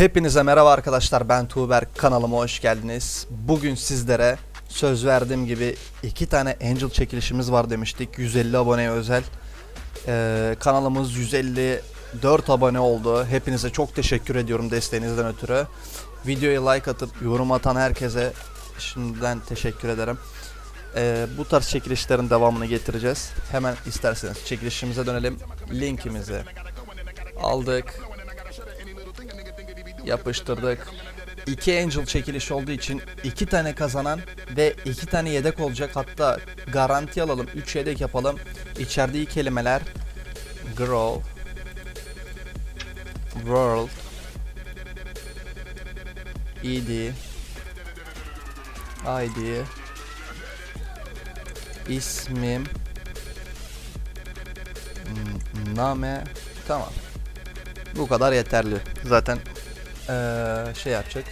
Hepinize merhaba arkadaşlar ben Tuğber kanalıma hoş geldiniz. Bugün sizlere söz verdiğim gibi iki tane Angel çekilişimiz var demiştik 150 aboneye özel. Ee, kanalımız 154 abone oldu. Hepinize çok teşekkür ediyorum desteğinizden ötürü. Videoya like atıp yorum atan herkese şimdiden teşekkür ederim. Ee, bu tarz çekilişlerin devamını getireceğiz. Hemen isterseniz çekilişimize dönelim. Linkimizi aldık yapıştırdık. İki Angel çekiliş olduğu için iki tane kazanan ve iki tane yedek olacak. Hatta garanti alalım. Üç yedek yapalım. İçerdiği kelimeler Grow World ID ID ismim Name Tamam. Bu kadar yeterli. Zaten eee, şey yapacak.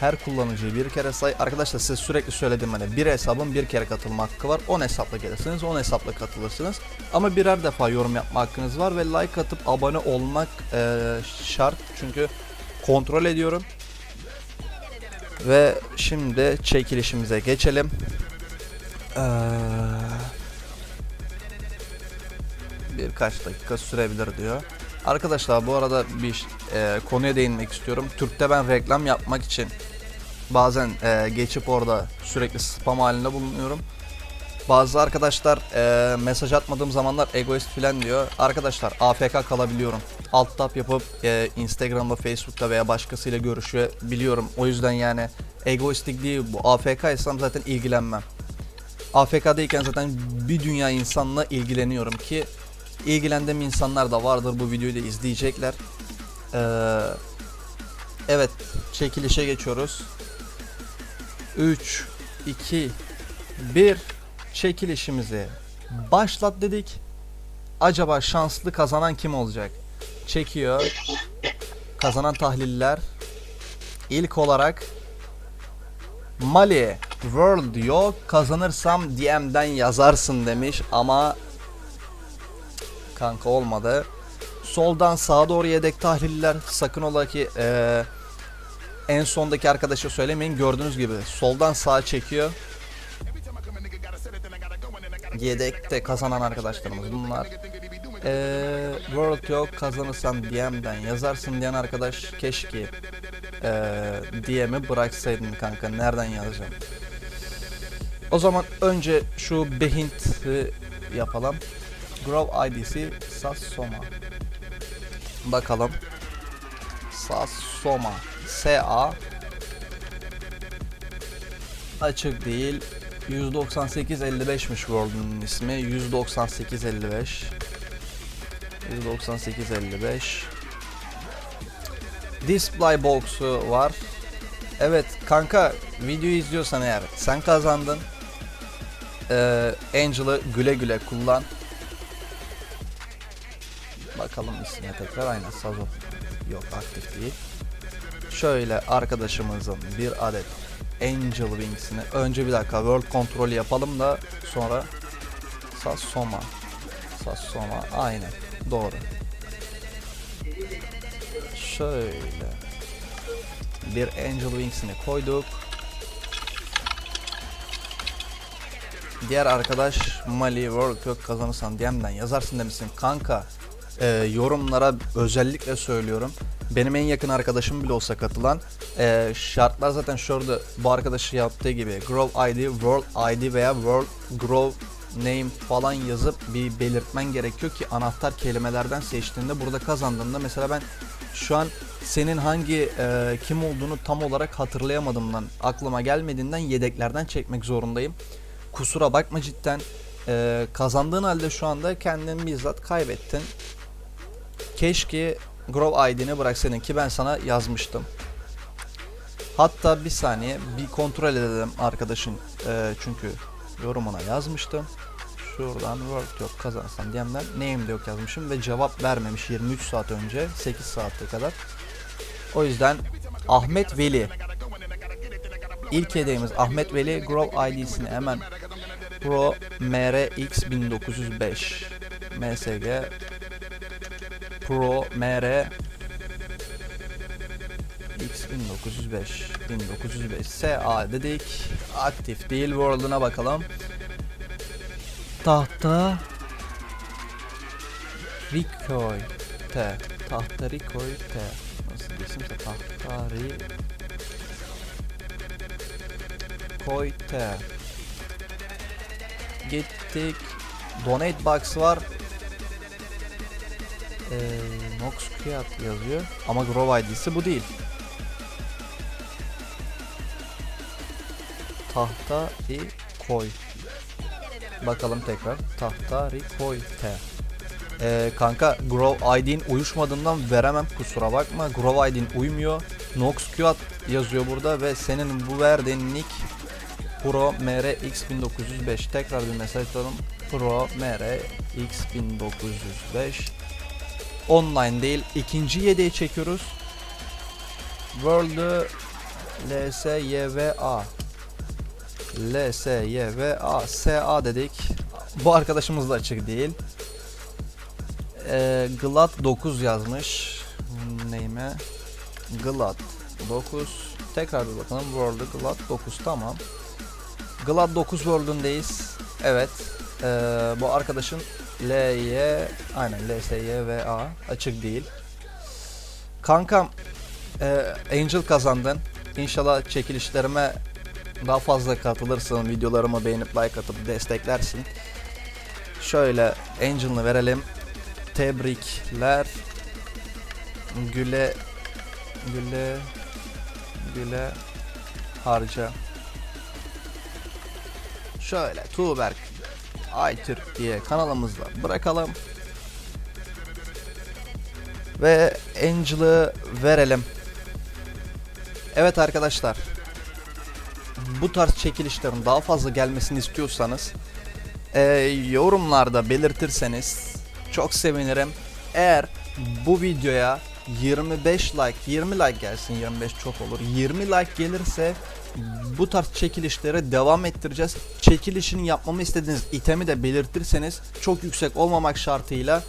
Her kullanıcıyı bir kere say. Arkadaşlar size sürekli söyledim hani bir hesabın bir kere katılma hakkı var. 10 hesapla gelirsiniz 10 hesapla katılırsınız. Ama birer defa yorum yapma hakkınız var ve like atıp abone olmak eee, şart. Çünkü kontrol ediyorum. Ve şimdi çekilişimize geçelim. Eee birkaç dakika sürebilir diyor. Arkadaşlar bu arada bir e, konuya değinmek istiyorum. Türk'te ben reklam yapmak için bazen e, geçip orada sürekli spam halinde bulunuyorum. Bazı arkadaşlar e, mesaj atmadığım zamanlar egoist filan diyor. Arkadaşlar AFK kalabiliyorum. Alt tab yapıp e, Instagram'da, Facebook'ta veya başkasıyla görüşebiliyorum. O yüzden yani egoistik değil bu. AFK isem zaten ilgilenmem. AFK'dayken zaten bir dünya insanla ilgileniyorum ki ilgilendiğim insanlar da vardır bu videoyu da izleyecekler. Ee, evet çekilişe geçiyoruz. 3 2 1 çekilişimizi başlat dedik. Acaba şanslı kazanan kim olacak? Çekiyor. Kazanan tahliller ilk olarak Mali World yok kazanırsam DM'den yazarsın demiş ama kanka olmadı. Soldan sağa doğru yedek tahliller sakın ola ki eee, en sondaki arkadaşa söylemeyin gördüğünüz gibi soldan sağa çekiyor. Yedekte kazanan arkadaşlarımız bunlar. Eee World yok kazanırsan DM'den yazarsın diyen arkadaş keşke eee DM'i bıraksaydın kanka nereden yazacağım. O zaman önce şu Behint'i yapalım. Grow ID'si Sassoma. Bakalım. Sassoma. SA açık değil. 198.55'miş World'un ismi. 198.55 198.55 Display box'u var. Evet kanka videoyu izliyorsan eğer sen kazandın. Ee, Angel'ı güle güle kullan. Bakalım ismine tekrar aynen Sazo. Yok aktif değil. Şöyle arkadaşımızın bir adet Angel Wings'ini önce bir dakika World Control yapalım da sonra Sassoma Sassoma aynen doğru. Şöyle bir Angel Wings'ini koyduk. Diğer arkadaş Mali World Cup kazanırsan DM'den yazarsın demişsin kanka e, yorumlara özellikle söylüyorum. Benim en yakın arkadaşım bile olsa katılan e, şartlar zaten şurada bu arkadaşı yaptığı gibi Grow ID, World ID veya World Grow Name falan yazıp bir belirtmen gerekiyor ki anahtar kelimelerden seçtiğinde burada kazandığında mesela ben şu an senin hangi e, kim olduğunu tam olarak hatırlayamadığımdan aklıma gelmediğinden yedeklerden çekmek zorundayım. Kusura bakma cidden e, kazandığın halde şu anda kendini bizzat kaybettin. Keşke Grove ID'ni bıraksaydın ki ben sana yazmıştım. Hatta bir saniye bir kontrol edelim arkadaşın e, çünkü yorumuna yazmıştım. Şuradan work yok kazanırsam diyemden name de yok yazmışım ve cevap vermemiş 23 saat önce 8 saatte kadar. O yüzden Ahmet Veli İlk hediyemiz Ahmet Veli Grove ID'sini hemen Pro MRX 1905 MSG Pro MR 1905 1905 SA dedik. Aktif değil world'una bakalım. Tahta Rikoy T. Tahta Rikoy T. Nasıl bir isimse Tahta Ri Koy T. Gittik. Donate box var ee, Nox Kuyat yazıyor. Ama Grove ID'si bu değil. Tahta Ri Koy. Bakalım tekrar. Tahta Ri Koy T. Ee, kanka Grove ID'in uyuşmadığından veremem. Kusura bakma. Grove ID'in uymuyor. Nox Qat yazıyor burada ve senin bu verdiğin nick Pro MRX 1905 tekrar bir mesaj atalım. Pro MRX 1905 Online değil ikinci yedeği çekiyoruz. World LSYVA LSYVA SA dedik. Bu arkadaşımız da açık değil. Ee, Glad 9 yazmış. Neyime? Glad 9. Tekrar bir bakalım. World'u Glad 9 tamam. Glad 9 World'undayız. Evet. Ee, bu arkadaşın LY aynen LSYVA açık değil. Kankam e, Angel kazandın. İnşallah çekilişlerime daha fazla katılırsın. Videolarıma beğenip like atıp desteklersin. Şöyle Angel'ını verelim. Tebrikler. Güle güle güle harca. Şöyle Tuğberk Aytürk diye kanalımızda bırakalım. Ve Angel'ı verelim. Evet arkadaşlar. Bu tarz çekilişlerin daha fazla gelmesini istiyorsanız e, yorumlarda belirtirseniz çok sevinirim. Eğer bu videoya 25 like, 20 like gelsin, 25 çok olur. 20 like gelirse bu tarz çekilişlere devam ettireceğiz. Çekilişini yapmamı istediğiniz itemi de belirtirseniz çok yüksek olmamak şartıyla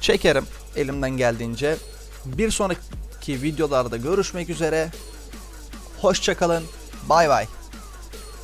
çekerim elimden geldiğince. Bir sonraki videolarda görüşmek üzere. Hoşçakalın. Bay bay.